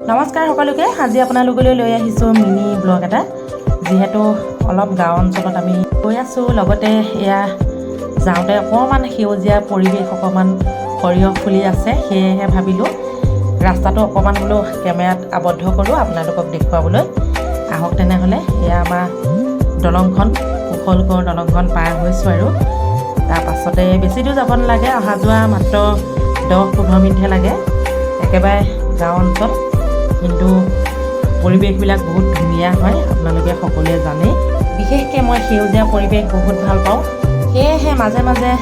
নমস্কাৰ সকলোকে আজি আপোনালোকলৈ লৈ আহিছোঁ মিনি ব্লগ এটা যিহেতু অলপ গাঁও অঞ্চলত আমি গৈ আছোঁ। লগতে এয়া যাওঁতে অকণমান সেউজীয়া পৰিৱেশ অকণমান সৰিয়হ ফুলি আছে সেয়েহে ভাবিলোঁ ৰাস্তাটো অকণমান বোলো কেমেৰাত আবদ্ধ কৰোঁ আপোনালোকক দেখুৱাবলৈ। আহক তেনেহ'লে এয়া আমাৰ দলংখন কুশলগড় দলংখন পাৰ হৈছোঁ আৰু। তাৰপাছতে বেছি দূৰ যাব নালাগে অহা যোৱা মাত্ৰ দহ পোন্ধৰ মিনিটহে লাগে। একেবাৰে গাঁও অঞ্চল। কিন্তু পৰিৱেশবিলাক বহুত ধুনীয়া হয় আপোনালোকে সকলোৱে জানেই। বিশেষকৈ মই সেউজীয়া পৰিৱেশ বহুত ভাল পাওঁ। সেয়েহে মাজে মাজে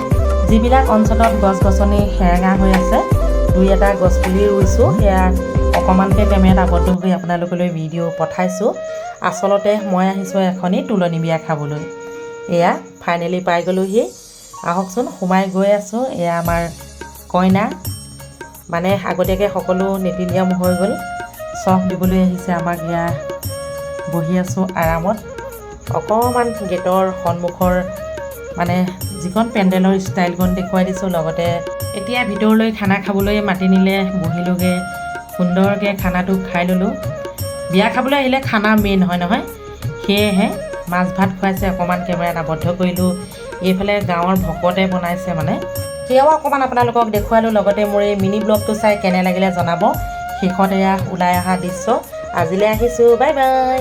যিবিলাক অঞ্চলত গছ গছনি সেৰেঙা হৈ আছে দুই এটা গছপুলি ৰুইছোঁ সেয়া অকণমানকৈ কেমেৰাত আবদ্ধ হৈ আপোনালোকলৈ ভিডিঅ' পঠাইছোঁ। আচলতে মই আহিছোঁ এখনি তুলনি বিয়া খাবলৈ। এয়া ফাইনেলি পাই গ'লোহি। আহকচোন সোমাই গৈ আছোঁ। এয়া আমাৰ কইনা। মানে আগতীয়াকৈ সকলো নীতি নিয়ম হৈ গ'ল। চখ দিবলৈ আহিছে আমাক ইয়াৰ বহি আছোঁ আৰামত। অকণমান গেটৰ সন্মুখৰ মানে যিখন পেণ্ডেলৰ ষ্টাইলখন দেখুৱাই দিছোঁ লগতে এতিয়া ভিতৰলৈ খানা খাবলৈ মাতি নিলে বহিলোগৈ সুন্দৰকৈ খানাটো খাই ল'লোঁ। বিয়া খাবলৈ আহিলে খানা মেইন হয় নহয়? সেয়েহে মাছ ভাত খুৱাইছে অকণমান কেমেৰাত আবদ্ধ কৰিলোঁ। এইফালে গাঁৱৰ ভকতে বনাইছে মানে। সেয়াও অকণমান আপোনালোকক দেখুৱালোঁ লগতে মোৰ এই মিনি ব্লগটো চাই কেনে লাগিলে জনাব। শেষত এয়া ওলাই অহা দৃশ্য। আজিলৈ আহিছোঁ। Bye bye.